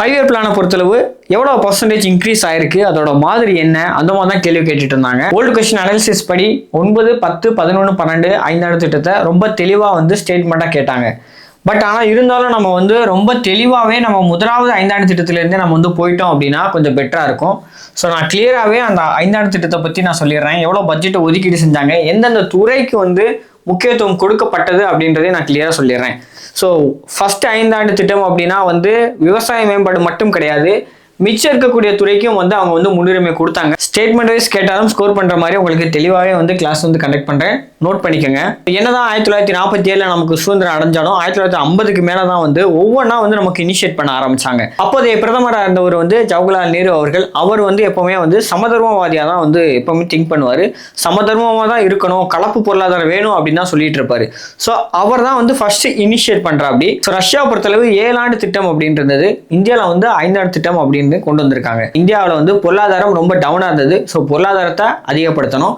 Five year பிளானை பொறுத்தளவு எவ்வளோ பர்சன்டேஜ் இன்க்ரீஸ் ஆயிருக்கு? அதோட மாதிரி என்ன? அந்த மாதிரி தான் கேள்வி கேட்டுட்டு இருந்தாங்க. ஓல்டு கொஸ்டின் அனாலிசிஸ் படி ஒன்பது பத்து பதினொன்று பன்னெண்டு ஐந்தாண்டு திட்டத்தை ரொம்ப தெளிவாக வந்து ஸ்டேட்மெண்ட்டாக கேட்டாங்க. பட் ஆனால் இருந்தாலும் நம்ம வந்து ரொம்ப தெளிவாகவே நம்ம முதலாவது ஐந்தாண்டு திட்டத்திலேருந்தே நம்ம வந்து போயிட்டோம் அப்படின்னா கொஞ்சம் பெட்டராக இருக்கும். ஸோ நான் கிளியராகவே அந்த ஐந்தாண்டு திட்டத்தை பற்றி நான் சொல்லிடுறேன். எவ்வளோ பட்ஜெட்டை ஒதுக்கீடு செஞ்சாங்க எந்தெந்த துறைக்கு வந்து முக்கியத்துவம் கொடுக்கப்பட்டது அப்படின்றதே நான் கிளியராக சொல்லிடுறேன். ஸோ ஃபர்ஸ்ட் ஐந்தாண்டு திட்டம் அப்படின்னா வந்து விவசாய மேம்பாடு மட்டும் கிடையாது. மிச்சம் இருக்கக்கூடிய துறைக்கும் வந்து அவங்க வந்து முன்னுரிமை கொடுத்தாங்க. ஸ்டேட்மெண்ட் வைஸ் கேட்டாலும் ஸ்கோர் பண்ணுற மாதிரி உங்களுக்கு தெளிவாகவே வந்து கிளாஸ் வந்து கண்டக்ட் பண்ணுறேன் நோட் பண்ணிக்கோங்க. என்னதான் ஆயிரத்தி தொள்ளாயிரத்தி நாற்பத்தி ஏழில் நமக்கு சுதந்திரம் அடைஞ்சாலும் ஆயிரத்தி தொள்ளாயிரத்தி ஐம்பதுக்கு மேலே தான் வந்து ஒவ்வொன்றா வந்து நமக்கு இனிஷியேட் பண்ண ஆரம்பிச்சாங்க. அப்போதைய பிரதமராக இருந்தவர் வந்து ஜவஹர்லால் நேரு அவர்கள். அவர் வந்து எப்போவுமே வந்து சமதர்மவாதியாக தான் வந்து எப்போவுமே திங்க் பண்ணுவார். சமதர்மமாக தான் இருக்கணும் கலப்பு பொருளாதாரம் வேணும் அப்படின்னு தான் சொல்லிட்டு இருப்பாரு. ஸோ அவர் தான் வந்து ஃபர்ஸ்ட் இனிஷியேட் பண்றா அப்படி ஸோ ரஷ்யா பொறுத்தளவு ஏழாண்டு திட்டம் அப்படின்றது இந்தியாவில் வந்து ஐந்தாண்டு திட்டம் அப்படின்னு கொண்டு வந்திருக்காங்க. இந்தியாவில் வந்து பொருளாதாரம் ரொம்ப டவுனாக இருந்தது. ஸோ பொருளாதாரத்தை அதிகப்படுத்தணும்.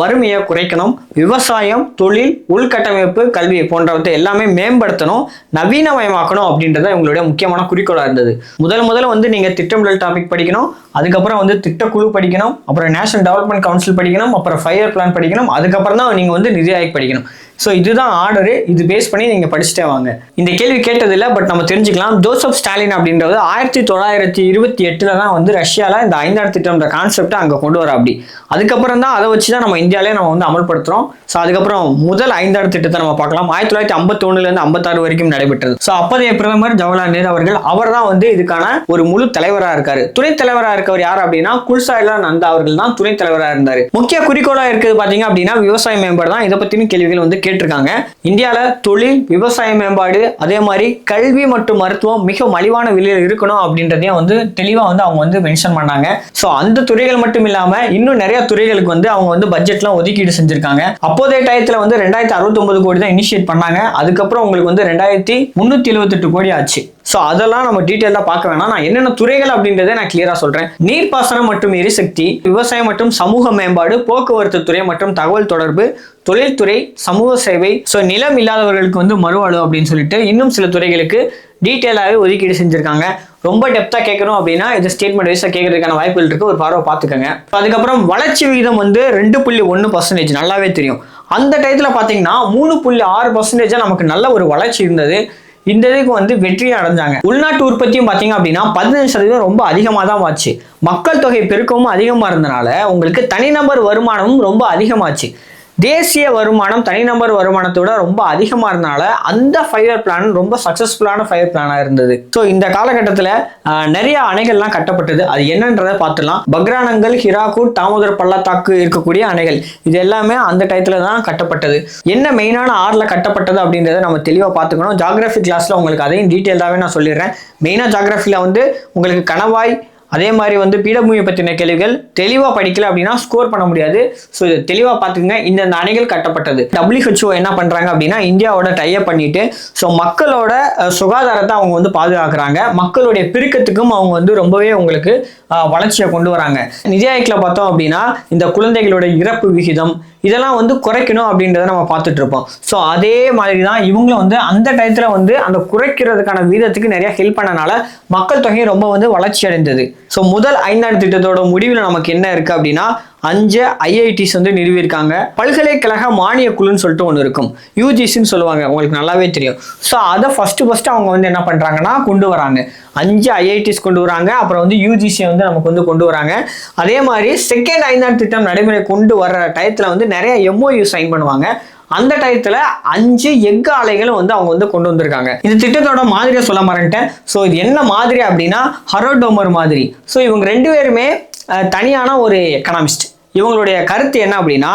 வறுமையை குறைக்கணும். விவசாயம் தொழில் உள்கட்டமைப்பு கல்வி போன்றவற்றை எல்லாமே மேம்படுத்தணும் நவீனமயமாக்கணும் அப்படின்றத இவங்களுடைய முக்கியமான குறிக்கோளாக இருந்தது. முதல் முதல்ல வந்து நீங்கள் திட்டமிடல் டாபிக் படிக்கணும். அதுக்கப்புறம் வந்து திட்டக்குழு படிக்கணும். அப்புறம் நேஷனல் டெவலப்மெண்ட் கவுன்சில் படிக்கணும். அப்புறம் ஃபயர் பிளான் படிக்கணும். அதுக்கப்புறம் தான் நீங்கள் வந்து நிதி ஆயோக் படிக்கணும். ஸோ இதுதான் ஆர்டரு இது பேஸ் பண்ணி நீங்கள் படிச்சுட்டே வாங்க. இந்த கேள்வி கேட்டதில்லை பட் நம்ம தெரிஞ்சுக்கலாம். ஜோசப் ஸ்டாலின் அப்படின்றது ஆயிரத்தி தொள்ளாயிரத்தி இருபத்தி எட்டில் தான் வந்து ரஷ்யாவில் இந்த ஐந்தாறு திட்டம்ன்ற கான்செப்டை அங்கே கொண்டு வர அப்படி அதுக்கப்புறம் தான் அதை வச்சு தான் நம்ம இந்தியாவிலே நம்ம வந்து அமல்படுத்துகிறோம் ஸோ அதுக்கப்புறம் முதல் ஐந்தாண்டு திட்டத்தை நம்ம பார்க்கலாம். ஆயிரத்தி தொள்ளாயிரத்தி ஐம்பத்தொன்னுலேருந்து ஐம்பத்தாறு வரைக்கும் நடைபெற்றது. ஸோ அப்போதைய பிரதமர் ஜவஹர்லால் நேரு அவர்கள் அவர் தான் வந்து இதுக்கான ஒரு முழு தலைவராக இருக்காரு. துணைத் தலைவராக இருக்கவர் யார் அப்படின்னா குல்சாயிலா நந்தா அவர்கள் தான் துணைத் தலைவராக இருந்தார். முக்கிய குறிக்கோளாக இருக்குது பார்த்தீங்க அப்படின்னா விவசாய மேம்பாடு தான். இதை பற்றின கேள்விகள் வந்து கேட்டிருக்காங்க. இந்தியாவில் தொழில் விவசாய மேம்பாடு அதே மாதிரி கல்வி மற்றும் மருத்துவம் மிக மலிவான விலையில் இருக்கணும் அப்படின்றதையும் வந்து தெளிவாக வந்து அவங்க வந்து மென்ஷன் பண்ணாங்க. ஸோ அந்த துறைகள் மட்டும் இல்லாமல் இன்னும் நிறைய துறைகளுக்கு வந்து அவங்க வந்து பட்ஜெட்லாம் ஒதுக்கீடு செஞ்சிருக்காங்க. அப்போதைய டயத்தில் வந்து ரெண்டாயிரத்தி அறுபத்தொன்பது கோடி தான் இனிஷியேட் பண்ணாங்க. அதுக்கப்புறம் உங்களுக்கு வந்து ரெண்டாயிரத்தி முந்நூற்றி எழுபத்தெட்டு கோடி ஆச்சு. ஸோ அதெல்லாம் நம்ம டீட்டெயிலாக பார்க்க வேணாம். நான் என்னென்ன துறைகள் அப்படின்றத நான் கிளியராக சொல்கிறேன் நீர்ப்பாசனம் மற்றும் எரிசக்தி விவசாயம் மற்றும் சமூக மேம்பாடு போக்குவரத்து துறை மற்றும் தகவல் தொடர்பு தொழில்துறை சமூக சேவை. ஸோ நிலம் இல்லாதவர்களுக்கு வந்து மறுவாழ்வு அப்படின்னு சொல்லிட்டு இன்னும் சில துறைகளுக்கு டீட்டெயிலாகவே ஒதுக்கீடு செஞ்சுருக்காங்க. ரொம்ப டெப்த்தாக கேட்கணும் அப்படின்னா இது ஸ்டேட்மெண்ட் வைஸாக கேட்கறதுக்கான வாய்ப்புகள் இருக்கு. ஒரு பார்வை பார்த்துக்கோங்க. அதுக்கப்புறம் வளர்ச்சி விகிதம் வந்து ரெண்டு புள்ளி ஒன்று பர்சன்டேஜ் நல்லாவே தெரியும். அந்த டயத்தில் பார்த்தீங்கன்னா மூணு புள்ளி ஆறு பர்சன்டேஜாக நமக்கு நல்ல ஒரு வளர்ச்சி இருந்தது. இந்த இதுக்கு வந்து வெற்றியை அடைஞ்சாங்க. உள்நாட்டு உற்பத்தியும் பார்த்தீங்க அப்படின்னா பதினஞ்சு சதவீதம் ரொம்ப அதிகமாக தான் ஆச்சு. மக்கள் தொகை பெருக்கமும் அதிகமாக இருந்தனால உங்களுக்கு தனிநபர் வருமானமும் ரொம்ப அதிகமாச்சு. தேசிய வருமானம் தனிநபர் வருமானத்தோட ரொம்ப அதிகமாக இருந்தனால அந்த ஃபைவ் பிளான் ரொம்ப சக்ஸஸ்ஃபுல்லான ஃபைவ் பிளானாக இருந்தது. ஸோ இந்த காலகட்டத்தில் நிறைய அணைகள்லாம் கட்டப்பட்டது. அது என்னன்றதை பார்த்துலாம் பக்ரானங்கள் ஹிராகூட் தாமோதர் பள்ளத்தாக்கு இருக்கக்கூடிய அணைகள் இது எல்லாமே அந்த டயத்தில் தான் கட்டப்பட்டது. என்ன மெயினான ஆறில் கட்டப்பட்டது அப்படின்றத நம்ம தெளிவாக பார்த்துக்கணும். ஜாகிரபி கிளாஸில் உங்களுக்கு அதையும் டீட்டெயிலாகவே நான் சொல்லிடுறேன். மெயினாக ஜாகிரபியில் வந்து உங்களுக்கு கணவாய் அதே மாதிரி வந்து பீடபூமியை பற்றின கேள்விகள் தெளிவாக படிக்கல அப்படின்னா ஸ்கோர் பண்ண முடியாது. ஸோ இதை தெளிவாக பார்த்துக்கங்க. இந்த அணைகள் கட்டப்பட்டது. டபிள்யூஹெச்ஓ என்ன பண்ணுறாங்க அப்படின்னா இந்தியாவோட டைப் பண்ணிட்டு ஸோ மக்களோட சுகாதாரத்தை அவங்க வந்து பாதுகாக்கிறாங்க. மக்களுடைய பெருக்கத்துக்கும் அவங்க வந்து ரொம்பவே உங்களுக்கு வளர்ச்சியை கொண்டு வராங்க. நிதி ஆயோக்கில் பார்த்தோம் அப்படின்னா இந்த குழந்தைகளோட இறப்பு விகிதம் இதெல்லாம் வந்து குறைக்கணும் அப்படின்றத நம்ம பார்த்துட்டு இருப்போம். ஸோ அதே மாதிரி தான் இவங்களும் வந்து அந்த டயத்தில் வந்து அந்த குறைக்கிறதுக்கான வீதத்துக்கு நிறைய ஹெல்ப் பண்ணனால மக்கள் தொகை ரொம்ப வந்து வளர்ச்சி அடைந்தது. ஸோ முதல் ஐந்தாண்டு திட்டத்தோட முடிவில் நமக்கு என்ன இருக்கு அப்படின்னா அஞ்சு ஐஐடிஸ் வந்து நிறுவியிருக்காங்க. பல்கலைக்கழக மானிய குழுன்னு சொல்லிட்டு ஒன்று இருக்கும். யூஜிசின்னு சொல்லுவாங்க. உங்களுக்கு நல்லாவே தெரியும். ஸோ அதை ஃபஸ்ட்டு ஃபஸ்ட்டு அவங்க வந்து என்ன பண்ணுறாங்கன்னா கொண்டு வராங்க. அஞ்சு ஐஐடிஸ் கொண்டு வராங்க. அப்புறம் வந்து யூஜிசியை வந்து நமக்கு வந்து கொண்டு வராங்க. அதே மாதிரி செகண்ட் ஐந்தாண்டு திட்டம் நடைமுறை கொண்டு வர்ற டயத்தில் வந்து நிறைய எம்ஓயு சைன் பண்ணுவாங்க. அந்த டயத்தில் அஞ்சு எஃகு ஆலைகளும் வந்து அவங்க வந்து கொண்டு வந்திருக்காங்க. இந்த திட்டத்தோட மாதிரியை சொல்ல மறந்துட்டேன் ஸோ இது என்ன மாதிரி அப்படின்னா ஹரோடோமர் மாதிரி. ஸோ இவங்க ரெண்டு பேருமே தனியான ஒரு எக்கனாமிஸ்ட் இவங்களுடைய கருத்து என்ன அப்படின்னா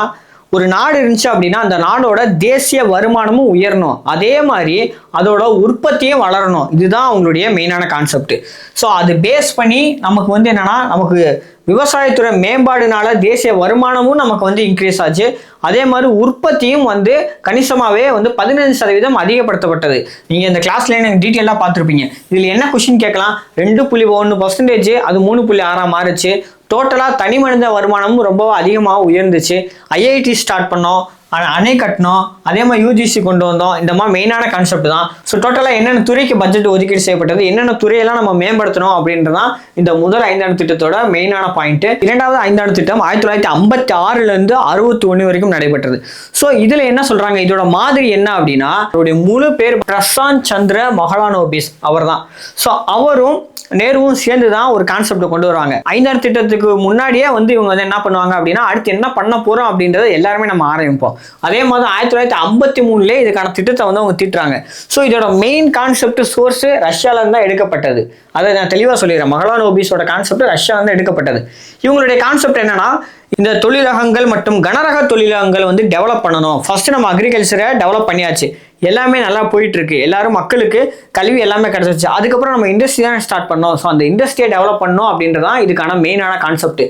ஒரு நாடு இருந்துச்சு அப்படின்னா அந்த நாடோட தேசிய வருமானமும் உயரணும். அதே மாதிரி அதோட உற்பத்தியும் வளரணும். இதுதான் அவங்களுடைய மெயினான கான்செப்ட் ஸோ அது பேஸ் பண்ணி நமக்கு வந்து என்னன்னா நமக்கு விவசாயத்துறை மேம்பாடுனால தேசிய வருமானமும் நமக்கு வந்து இன்க்ரீஸ் ஆச்சு. அதே மாதிரி உற்பத்தியும் வந்து கணிசமாகவே வந்து பதினஞ்சு சதவீதம் அதிகப்படுத்தப்பட்டது. நீங்கள் இந்த கிளாஸ்ல எனக்கு டீட்டெயிலாக பார்த்துருப்பீங்க. இதில் என்ன கொஷின் கேட்கலாம்? ரெண்டு புள்ளி ஒன்று பர்சன்டேஜ் அது மூணு புள்ளி ஆறாக மாறுச்சு. டோட்டலாக தனி மனித வருமானமும் ரொம்ப அதிகமாக உயர்ந்துச்சு. ஐஐடி ஸ்டார்ட் பண்ணோம். ஆனால் அணை கட்டணும் அதே மாதிரி யூஜிசி கொண்டு வந்தோம். இந்த மாதிரி மெயினான கான்செப்ட் தான். ஸோ டோட்டலாக என்னென்ன துறைக்கு பட்ஜெட் ஒதுக்கீடு செய்யப்பட்டது என்னென்ன துறையெல்லாம் நம்ம மேம்படுத்தணும் அப்படின்றதான் இந்த முதல் ஐந்தாண்டு திட்டத்தோட மெயினான பாயிண்ட் இரண்டாவது ஐந்தாண்டு திட்டம் ஆயிரத்தி தொள்ளாயிரத்தி ஐம்பத்தி ஆறுலேருந்து அறுபத்தி ஒன்று வரைக்கும் நடைபெற்றது. ஸோ இதில் என்ன சொல்கிறாங்க இதோட மாதிரி என்ன அப்படின்னா அவருடைய முழு பேர் பிரசாந்த் சந்திர மொஹலானோபிஸ் அவர் தான் ஸோ அவரும் நேருவும் சேர்ந்து தான் ஒரு கான்செப்டை கொண்டு வருவாங்க ஐந்தாறு திட்டத்துக்கு முன்னாடியே வந்து இவங்க வந்து என்ன பண்ணுவாங்க அப்படின்னா அடுத்து என்ன பண்ண போகிறோம் அப்படின்றத எல்லாருமே நம்ம ஆரம்பிப்போம் அதே மாதிரி ஆயிரத்தி தொள்ளாயிரத்தி ஐம்பத்தி மூணுலேயே இதுக்கான திட்டத்தை வந்து அவங்க தீட்டுறாங்க. ஸோ இதோட மெயின் கான்செப்ட் சோர்ஸு ரஷ்யால தான் எடுக்கப்பட்டது. அதை நான் தெளிவாக சொல்லிடுறேன். மகளானோபிஸோட கான்செப்ட் ரஷ்யால எடுக்கப்பட்டது. இவங்களுடைய கான்செப்ட் என்னன்னா இந்த தொழிலகங்கள் மற்றும் கனரக தொழிலகங்கள் வந்து டெவலப் பண்ணணும். ஃபர்ஸ்ட் நம்ம அக்ரிகல்ச்சரை டெவலப் பண்ணியாச்சு. எல்லாமே நல்லா போயிட்டு இருக்கு எல்லாரும் மக்களுக்கு கல்வி எல்லாமே கிடச்சிருச்சு. அதுக்கப்புறம் நம்ம இண்டஸ்ட்ரி தான் ஸ்டார்ட் பண்ணோம். ஸோ அந்த இண்டஸ்ட்ரியை டெவலப் பண்ணணும் அப்படின்றதான் இதுக்கான மெயினான கான்செப்ட்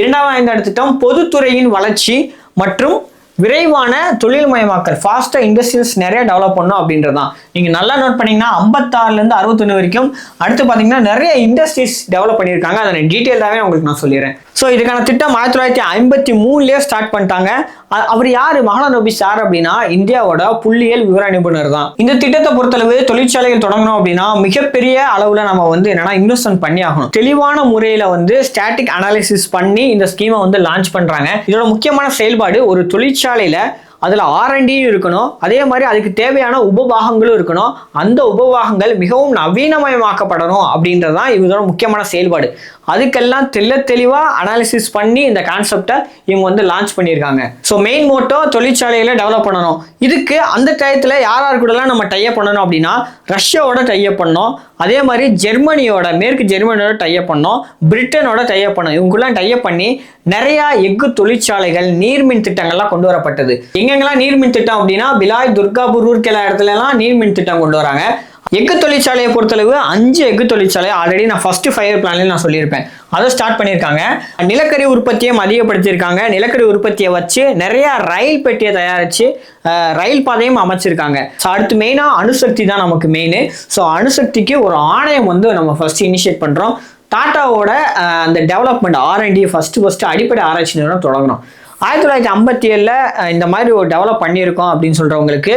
இரண்டாவது ஐந்தாண்டு திட்டம் பொதுத்துறையின் வளர்ச்சி மற்றும் விரைவான தொழில்மயமாக்கல் ஃபாஸ்ட்டாக இண்டஸ்ட்ரீஸ் நிறைய டெவலப் பண்ணும் அப்படின்றது தான் நீங்கள் நல்லா நோட் பண்ணீங்கன்னா ஐம்பத்தாறுலேருந்து அறுபத்தொன்று வரைக்கும் அடுத்து பார்த்தீங்கன்னா நிறைய இண்டஸ்ட்ரீஸ் டெவலப் பண்ணியிருக்காங்க. அதை நான் டீட்டெயிலாகவே உங்களுக்கு நான் சொல்லிடுறேன். ஸோ இதுக்கான திட்டம் ஆயிரத்தி தொள்ளாயிரத்தி ஐம்பத்தி மூணுலேயே ஸ்டார்ட் பண்ணிட்டாங்க. அவர் யார்? மகாநபிஸ் யார் அப்படின்னா இந்தியாவோட புள்ளியியல் விவர நிபுணர் தான். இந்த திட்டத்தை பொறுத்தளவு தொழிற்சாலைகள் தொடங்கணும் அப்படின்னா மிகப்பெரிய அளவில் நம்ம வந்து என்னன்னா இன்வெஸ்ட்மெண்ட் பண்ணி ஆகணும். தெளிவான முறையில் வந்து ஸ்டாட்டிக் அனாலிசிஸ் பண்ணி இந்த ஸ்கீமை வந்து லான்ச் பண்ணுறாங்க இதோட முக்கியமான செயல்பாடு ஒரு தொழிற்சாலை தொழிற்சாலையில் அதில் ஆர்என்டியும் இருக்கணும். அதே மாதிரி அதுக்கு தேவையான உபபாகங்களும் இருக்கணும். அந்த உபபாகங்கள் மிகவும் நவீனமயமாக்கப்படணும் அப்படின்றது தான் இதோட முக்கியமான செயல்பாடு. அதுக்கெல்லாம் தெல்ல தெளிவாக அனாலிசிஸ் பண்ணி இந்த கான்செப்டை இவங்க வந்து லான்ச் பண்ணியிருக்காங்க. ஸோ மெயின் மோட்டோ தொழிற்சாலைகளை டெவலப் பண்ணணும். இதுக்கு அந்த டயத்தில் யார் யார் கூடலாம் நம்ம டைப் பண்ணணும் அப்படின்னா ரஷ்யாவோட டைப் பண்ணோம். அதே மாதிரி ஜெர்மனியோட மேற்கு ஜெர்மனியோட டைப் பண்ணோம். பிரிட்டனோட டைப் பண்ணோம். இவங்கெல்லாம் டைப் பண்ணி நிறையா எஃகு தொழிற்சாலைகள் நீர்மின் திட்டங்கள்லாம் கொண்டு வரப்பட்டது. எங்கெங்கெல்லாம் நீர்மின் திட்டம் அப்படின்னா பிலாய் துர்காபூர் ஊர்க்கெல்லாம் இடத்துலலாம் நீர்மின் திட்டம் கொண்டு வராங்க. எஃகு தொழிற்சாலையை பொறுத்தளவு அஞ்சு எஃகு தொழிற்சாலை ஆல்ரெடி நான் ஃபர்ஸ்ட் ஃபயர் பிளான்ல நான் சொல்லியிருப்பேன். அதை ஸ்டார்ட் பண்ணியிருக்காங்க. நிலக்கரி உற்பத்தியும் அதிகப்படுத்தியிருக்காங்க. நிலக்கரி உற்பத்தியை வச்சு நிறைய ரயில் பெட்டியை தயாரித்து ரயில் பாதையும் அமைச்சிருக்காங்க. ஸோ அடுத்து மெயினாக அணுசக்தி தான் நமக்கு மெயின் ஸோ அணுசக்திக்கு ஒரு ஆணையம் வந்து நம்ம ஃபர்ஸ்ட் இனிஷியேட் பண்ணுறோம் டாட்டாவோட அந்த டெவலப்மெண்ட் ஆர்என்டி ஃபஸ்ட்டு ஃபஸ்ட்டு அடிப்படை ஆராய்ச்சி நிறுவனம் தொடங்கணும். ஆயிரத்தி தொள்ளாயிரத்தி ஐம்பத்தி ஏழில் இந்த மாதிரி ஒரு டெவலப் பண்ணியிருக்கோம் அப்படின்னு சொல்கிறவங்களுக்கு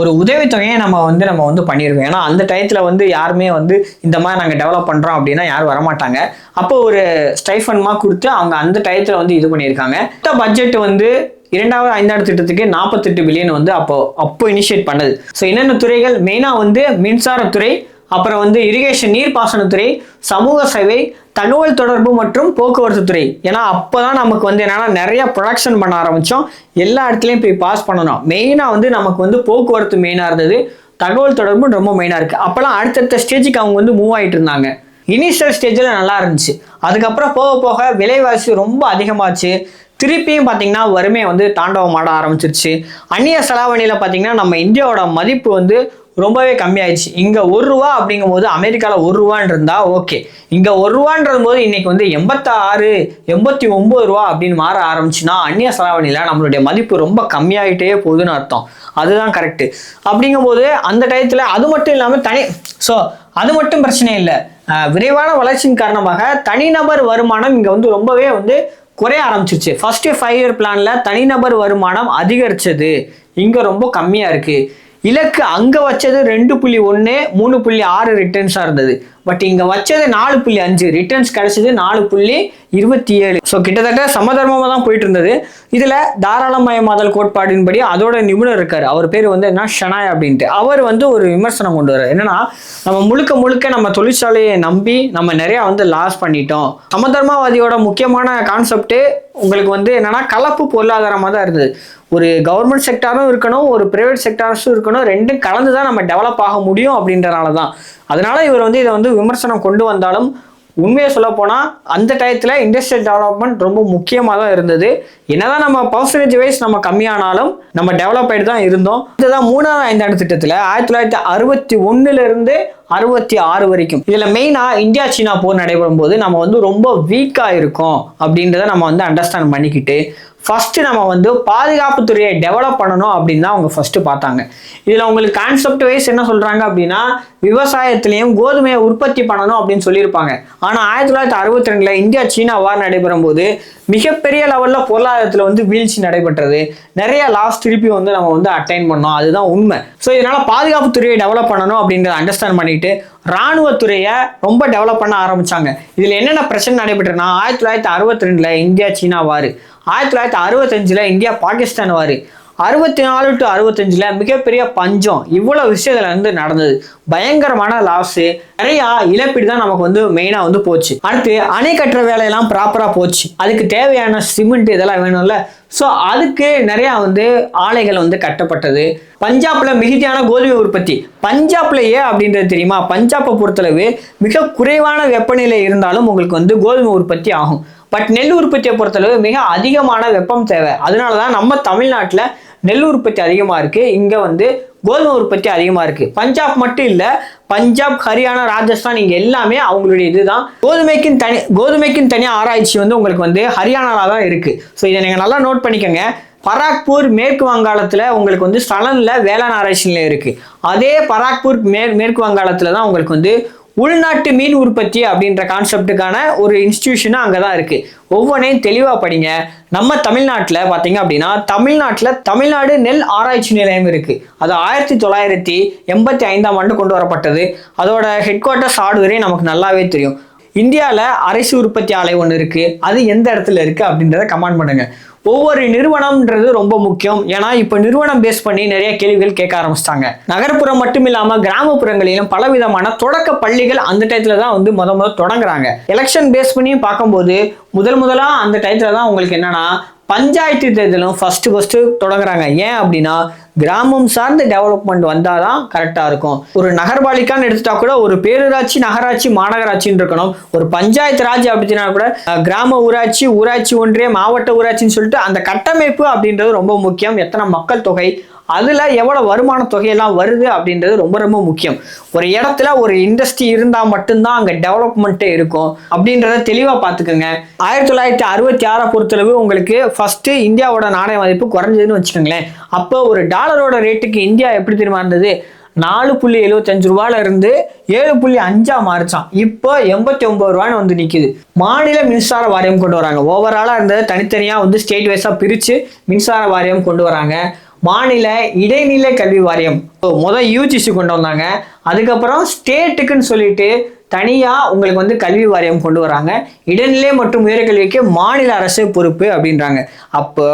ஒரு உதவித்தொகையை நம்ம வந்து நம்ம வந்து பண்ணியிருக்கோம் ஏன்னா அந்த டயத்தில் வந்து யாருமே வந்து இந்த மாதிரி நாங்கள் டெவலப் பண்ணுறோம் அப்படின்னா யாரும் வரமாட்டாங்க. அப்போ ஒரு ஸ்டைஃபன்மாக கொடுத்து அவங்க அந்த டயத்தில் வந்து இது பண்ணியிருக்காங்க. மொத்த பட்ஜெட் வந்து இரண்டாவது ஐந்தாண்டு திட்டத்துக்கு நாற்பத்தெட்டு பில்லியன் வந்து அப்போ அப்போ இனிஷியேட் பண்ணது. ஸோ என்னென்ன துறைகள்? மெயினாக வந்து மின்சாரத்துறை அப்புறம் வந்து இரிகேஷன் நீர்ப்பாசனத்துறை சமூக சேவை தகவல் தொடர்பு மற்றும் போக்குவரத்து துறை. ஏன்னா அப்போ தான் நமக்கு வந்து என்னென்னா நிறைய ப்ரொடக்ஷன் பண்ண ஆரம்பித்தோம் எல்லா இடத்துலையும் போய் பாஸ் பண்ணணும். மெயினாக வந்து நமக்கு வந்து போக்குவரத்து மெயினாக இருந்தது. தகவல் தொடர்பு ரொம்ப மெயினாக இருக்குது அப்போல்லாம் அடுத்தடுத்த ஸ்டேஜுக்கு அவங்க வந்து மூவ் ஆகிட்டு இருந்தாங்க. இனிஷியல் ஸ்டேஜில் நல்லா இருந்துச்சு. அதுக்கப்புறம் போக போக விலைவாசி ரொம்ப அதிகமாச்சு. திருப்பியும் பார்த்தீங்கன்னா வறுமை வந்து தாண்டவம் ஆட ஆரம்பிச்சிருச்சு. அந்நிய செலாவணியில் பார்த்தீங்கன்னா நம்ம இந்தியாவோட மதிப்பு வந்து ரொம்பவே கம்மியாயிடுச்சு. இங்கே ஒரு ரூபா அப்படிங்கும்போது அமெரிக்காவில் ஒரு ரூபான் இருந்தா ஓகே. இங்கே ஒரு ரூபான்றது போது இன்னைக்கு வந்து எண்பத்தாறு எண்பத்தி ஒம்பது ரூபா அப்படின்னு மாற ஆரம்பிச்சுன்னா அந்நிய செலாவணியில் நம்மளுடைய மதிப்பு ரொம்ப கம்மியாயிட்டே போகுதுன்னு அர்த்தம். அதுதான் கரெக்டு அப்படிங்கும்போது அந்த டயத்தில் அது மட்டும் இல்லாமல் தனி ஸோ அது மட்டும் பிரச்சனை இல்லை. விரைவான வளர்ச்சியின் காரணமாக தனிநபர் வருமானம் இங்கே வந்து ரொம்பவே வந்து குறைய ஆரம்பிச்சிருச்சு. ஃபர்ஸ்ட் ஃபைவ் இயர் பிளான்ல தனிநபர் வருமானம் அதிகரிச்சது. இங்க ரொம்ப கம்மியா இருக்கு. இலக்கு அங்க வச்சது ரெண்டு புள்ளி ஒன்று மூணு புள்ளி ஆறு ரிட்டர்ன்ஸாக இருந்தது. பட் இங்க வச்சது நாலு புள்ளி அஞ்சு ரிட்டர்ன்ஸ் கிடைச்சது நாலு புள்ளி இருபத்தி ஏழு. ஸோ கிட்டத்தட்ட சமதர்மமாக தான் போயிட்டு இருந்தது இதுல தாராளமயமாதல் கோட்பாடின்படி அதோட நிபுணர் இருக்காரு. அவர் பேர் வந்து என்ன? ஷனாய் அப்படின்ட்டு. அவர் வந்து ஒரு விமர்சனம் கொண்டு வர்றார். என்னன்னா நம்ம முழுக்க முழுக்க நம்ம தொழிற்சாலையை நம்பி நம்ம நிறைய வந்து லாஸ் பண்ணிட்டோம். சமதர்மவாதியோட முக்கியமான கான்செப்ட் உங்களுக்கு வந்து என்னன்னா கலப்பு பொருளாதாரமாக தான் இருந்தது. ஒரு கவர்மெண்ட் செக்டாரும் இருக்கணும் ஒரு பிரைவேட் செக்டார்ஸும் இருக்கணும் ரெண்டும் கலந்து தான் நம்ம டெவலப் ஆக முடியும் அப்படின்றனால தான் அதனால இவர் வந்து இதை வந்து விமர்சனம் கொண்டு வந்தாலும் உண்மையை சொல்ல போனால் அந்த டயத்தில் இண்டஸ்ட்ரியல் டெவலப்மெண்ட் ரொம்ப முக்கியமாக தான் இருந்தது. என்னதான் நம்ம பர்சன்டேஜ் வைஸ் நம்ம கம்மியானாலும் நம்ம டெவலப் ஆகிட்டு தான் இருந்தோம். இதுதான் மூணாவது ஐந்தாண்டு திட்டத்தில் ஆயிரத்தி தொள்ளாயிரத்தி அறுபத்தி ஒன்றுலேருந்து அறுபத்தி ஆறு வரைக்கும். இதில் மெயினாக இந்தியா சீனா போர் நடைபெறும் போது நம்ம வந்து ரொம்ப வீக்காக இருக்கோம் அப்படின்றத நம்ம வந்து அண்டர்ஸ்டாண்ட் பண்ணிக்கிட்டு ஃபஸ்ட்டு நம்ம வந்து பாதுகாப்பு துறையை டெவலப் பண்ணணும் அப்படின்னு தான் அவங்க ஃபஸ்ட்டு பார்த்தாங்க. இதில் உங்களுக்கு கான்செப்ட் வைஸ் என்ன சொல்கிறாங்க அப்படின்னா விவசாயத்துலேயும் கோதுமையை உற்பத்தி பண்ணணும் அப்படின்னு சொல்லியிருப்பாங்க. ஆனால் ஆயிரத்தி தொள்ளாயிரத்தி அறுபத்தி ரெண்டில் இந்தியா சீனா வார் நடைபெறும் போது மிகப்பெரிய லெவலில் பொருளாதாரத்தில் வந்து வீழ்ச்சி நடைபெற்றது. நிறைய லாஸ் திருப்பி வந்து நம்ம வந்து அட்டைன் பண்ணோம். அதுதான் உண்மை. ஸோ இதனால் பாதுகாப்பு துறையை டெவலப் பண்ணணும் அப்படின்றத அண்டர்ஸ்டாண்ட் பண்ணிட்டு ராணுவத்துறையை ரொம்ப டெவலப் பண்ண ஆரம்பிச்சாங்க. இதில் என்னென்ன பிரச்சனை நடைபெற்றுனா ஆயிரத்தி தொள்ளாயிரத்தி அறுபத்தி ரெண்டில் இந்தியா சீனா வார் ஆயிரத்தி தொள்ளாயிரத்தி அறுபத்தஞ்சில் இந்தியா பாகிஸ்தான் வாரி. அறுபத்தி நாலு டு அறுபத்தஞ்சுல மிகப்பெரிய பஞ்சம் இவ்வளவு விஷயத்துல இருந்து நடந்தது. பயங்கரமான லாஸு நிறையா இழப்பீடு தான் நமக்கு வந்து மெயினாக வந்து போச்சு. அடுத்து அணை கட்டுற வேலையெல்லாம் ப்ராப்பரா போச்சு. அதுக்கு தேவையான சிமெண்ட் இதெல்லாம் வேணும்ல. ஸோ அதுக்கு நிறையா வந்து ஆலைகள் வந்து கட்டப்பட்டது. பஞ்சாப்ல மிகுதியான கோதுமை உற்பத்தி. பஞ்சாப்ல ஏன் அப்படின்றது தெரியுமா? பஞ்சாப்பை பொறுத்தளவு மிக குறைவான வெப்பநிலை இருந்தாலும் உங்களுக்கு வந்து கோதுமை உற்பத்தி ஆகும். பட் நெல் உற்பத்தியை பொறுத்தளவு மிக அதிகமான வெப்பம் தேவை. அதனால தான் நம்ம தமிழ்நாட்டில் நெல் உற்பத்தி அதிகமாக இருக்குது இங்கே வந்து கோதுமை உற்பத்தி அதிகமாக இருக்குது பஞ்சாப் மட்டும் இல்லை பஞ்சாப் ஹரியானா ராஜஸ்தான் இங்கே எல்லாமே அவங்களுடைய இதுதான். கோதுமைக்கும் தனி கோதுமைக்குன்னு தனியாக ஆராய்ச்சி வந்து உங்களுக்கு வந்து ஹரியானாவில் தான் இருக்குது ஸோ இதை நீங்கள் நல்லா நோட் பண்ணிக்கோங்க. பராக்பூர் மேற்கு வங்காளத்தில் உங்களுக்கு வந்து சலனில் வேளாண் ஆராய்ச்சி நிலையம் இருக்குது அதே பராக்பூர் மே மேற்கு வங்காளத்தில் தான் உங்களுக்கு வந்து உள்நாட்டு மீன் உற்பத்தி அப்படின்ற கான்செப்டுக்கான ஒரு இன்ஸ்டிடியூஷனும் அங்கே தான் இருக்குது ஒவ்வொன்றையும் தெளிவாக படிங்க. நம்ம தமிழ்நாட்டில் பார்த்தீங்க அப்படின்னா தமிழ்நாட்டில் தமிழ்நாடு நெல் ஆராய்ச்சி நிலையம் இருக்குது அது ஆயிரத்தி தொள்ளாயிரத்தி எண்பத்தி ஐந்தாம் ஆண்டு கொண்டு வரப்பட்டது. அதோட ஹெட் குவார்ட்டர்ஸ் ஆடுவரே நமக்கு நல்லாவே தெரியும். இந்தியாவில் அரிசி உற்பத்தி ஆலை ஒன்று இருக்குது அது எந்த இடத்துல இருக்குது அப்படின்றத கமெண்ட் பண்ணுங்கள் ஒவ்வொரு நிறுவனம்ன்றது ரொம்ப முக்கியம். ஏன்னா இப்போ நிறுவனம் பேஸ் பண்ணி நிறைய கேள்விகள் கேட்க ஆரம்பிச்சிட்டாங்க. நகர்ப்புறம் மட்டும் இல்லாம கிராமப்புறங்களிலும் பலவிதமான தொடக்க பள்ளிகள் அந்த டயத்துல தான் வந்து முத முத தொடங்குறாங்க. எலெக்ஷன் பேஸ் பண்ணியும் பார்க்கும்போது முதல் முதலா அந்த டயத்துல தான் உங்களுக்கு என்னன்னா பஞ்சாயத்து தேர்தலும் ஃபர்ஸ்ட் ஃபர்ஸ்ட் தொடங்குறாங்க. ஏன் அப்படின்னா கிராமம் சார்ந்த டெவலப்மெண்ட் வந்தால் தான் கரெக்டாக இருக்கும். ஒரு நகர்பாலிக்கான்னு எடுத்துட்டா கூட ஒரு பேரூராட்சி நகராட்சி மாநகராட்சின்னு இருக்கணும். ஒரு பஞ்சாயத்து ராஜ் அப்படின்னா கூட கிராம ஊராட்சி ஊராட்சி ஒன்றிய மாவட்ட ஊராட்சின்னு சொல்லிட்டு அந்த கட்டமைப்பு அப்படின்றது ரொம்ப முக்கியம். எத்தனை மக்கள் தொகை அதில் எவ்வளோ வருமான தொகையெல்லாம் வருது அப்படின்றது ரொம்ப ரொம்ப முக்கியம். ஒரு இடத்துல ஒரு இண்டஸ்ட்ரி இருந்தால் மட்டும்தான் அங்கே டெவலப்மெண்ட்டே இருக்கும். அப்படின்றத தெளிவாக பார்த்துக்கோங்க. ஆயிரத்தி தொள்ளாயிரத்தி அறுபத்தி ஆறை பொறுத்தளவு உங்களுக்கு ஃபஸ்ட்டு இந்தியாவோட நாணய மதிப்பு குறைஞ்சதுன்னு வச்சுக்கோங்களேன். அப்போ ஒரு டாலரோட ரேட்டுக்கு இந்தியா எப்படி தெரியுமா இருந்தது? நாலு புள்ளி எழுபத்தஞ்சு ரூபாயில இருந்து ஏழு புள்ளி அஞ்சா மாறிச்சான் இப்போ எண்பத்தி ஒன்பது ரூபான்னு வந்து நிற்குது மாநில மின்சார வாரியம் கொண்டு வராங்க. ஓவராலாக இருந்ததை தனித்தனியாக வந்து ஸ்டேட் வைஸாக பிரித்து மின்சார வாரியம் கொண்டு வராங்க. மாநில இடைநிலை கல்வி வாரியம். இப்போ முதல் யூஜிசி கொண்டு வந்தாங்க. அதுக்கப்புறம் ஸ்டேட்டுக்குன்னு சொல்லிட்டு தனியாக உங்களுக்கு வந்து கல்வி வாரியம் கொண்டு வராங்க. இடைநிலை மற்றும் உயர்கல்விக்கு மாநில அரசு பொறுப்பு அப்படின்றாங்க. அப்போ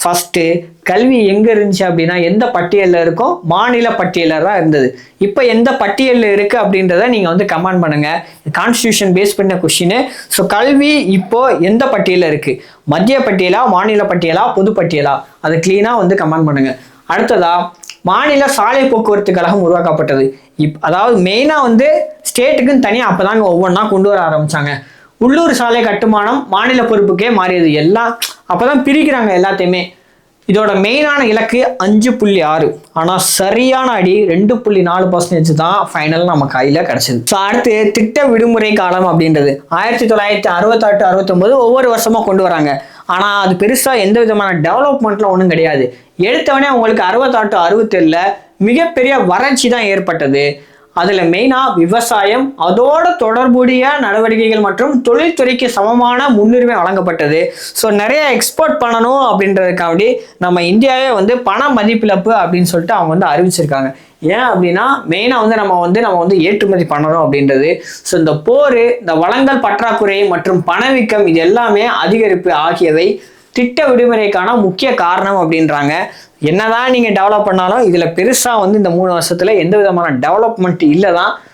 ஃபஸ்ட்டு கல்வி எங்கே இருந்துச்சு அப்படின்னா எந்த பட்டியலில் இருக்கோ மாநில பட்டியலில் தான் இருந்தது. இப்போ எந்த பட்டியலில் இருக்குது அப்படின்றத நீங்கள் வந்து கமெண்ட் பண்ணுங்கள் கான்ஸ்டியூஷன் பேஸ் பண்ண கொஷின் ஸோ கல்வி இப்போ எந்த பட்டியலில் இருக்குது மத்திய பட்டியலா மாநில பட்டியலா பொது பட்டியலா? அதை க்ளீனாக வந்து கமெண்ட் பண்ணுங்கள் அடுத்ததாக மாநில சாலை போக்குவரத்து கழகம் உருவாக்கப்பட்டது. இப் அதாவது மெயினாக வந்து ஸ்டேட்டுக்குன்னு தனியாக அப்போ தாங்க ஒவ்வொன்றா கொண்டு வர ஆரம்பித்தாங்க உள்ளூர் சாலை கட்டுமானம் மாநில பொறுப்புக்கே மாறியது. எல்லாம் அப்போ தான் பிரிக்கிறாங்க எல்லாத்தையுமே. இதோட மெயினான இலக்கு அஞ்சு புள்ளி ஆறு. ஆனால் சரியான அடி ரெண்டு புள்ளி நாலு பர்சன்டேஜ் தான் ஃபைனல் நம்ம கையில் கிடச்சிது. ஸோ அடுத்து திட்ட விடுமுறை காலம் அப்படின்றது. ஆயிரத்தி தொள்ளாயிரத்தி அறுபத்தெட்டு அறுபத்தொம்போது ஒவ்வொரு வருஷமாக கொண்டு வராங்க. ஆனால் அது பெருசாக எந்த விதமான டெவலப்மெண்ட்லாம் ஒன்றும் கிடையாது. எடுத்தவொடனே உங்களுக்கு அறுபத்தாட்டு அறுபத்தேழில் மிகப்பெரிய வறட்சி தான் ஏற்பட்டது. அதில் மெயினாக விவசாயம் அதோட தொடர்புடைய நடவடிக்கைகள் மற்றும் தொழில்துறைக்கு சமமான முன்னுரிமை வழங்கப்பட்டது. ஸோ நிறைய எக்ஸ்போர்ட் பண்ணணும் அப்படின்றதுக்காண்டி நம்ம இந்தியாவே வந்து பண மதிப்பிழப்பு அப்படின்னு சொல்லிட்டு அவங்க வந்து அறிவிச்சிருக்காங்க. ஏன் அப்படின்னா மெயினாக வந்து நம்ம வந்து நம்ம வந்து ஏற்றுமதி பண்ணணும் அப்படின்றது. ஸோ இந்த போர் இந்த வளங்கள் பற்றாக்குறை மற்றும் பணவீக்கம் இது எல்லாமே அதிகரிப்பு ஆகியவை திட்ட விடுமுறைக்கான முக்கிய காரணம் அப்படின்றாங்க. என்னதான் நீங்க டெவலப் பண்ணாலும் இதுல பெருசா வந்து இந்த மூணு வருஷத்துல எந்த விதமான டெவலப்மெண்ட் இல்லை தான்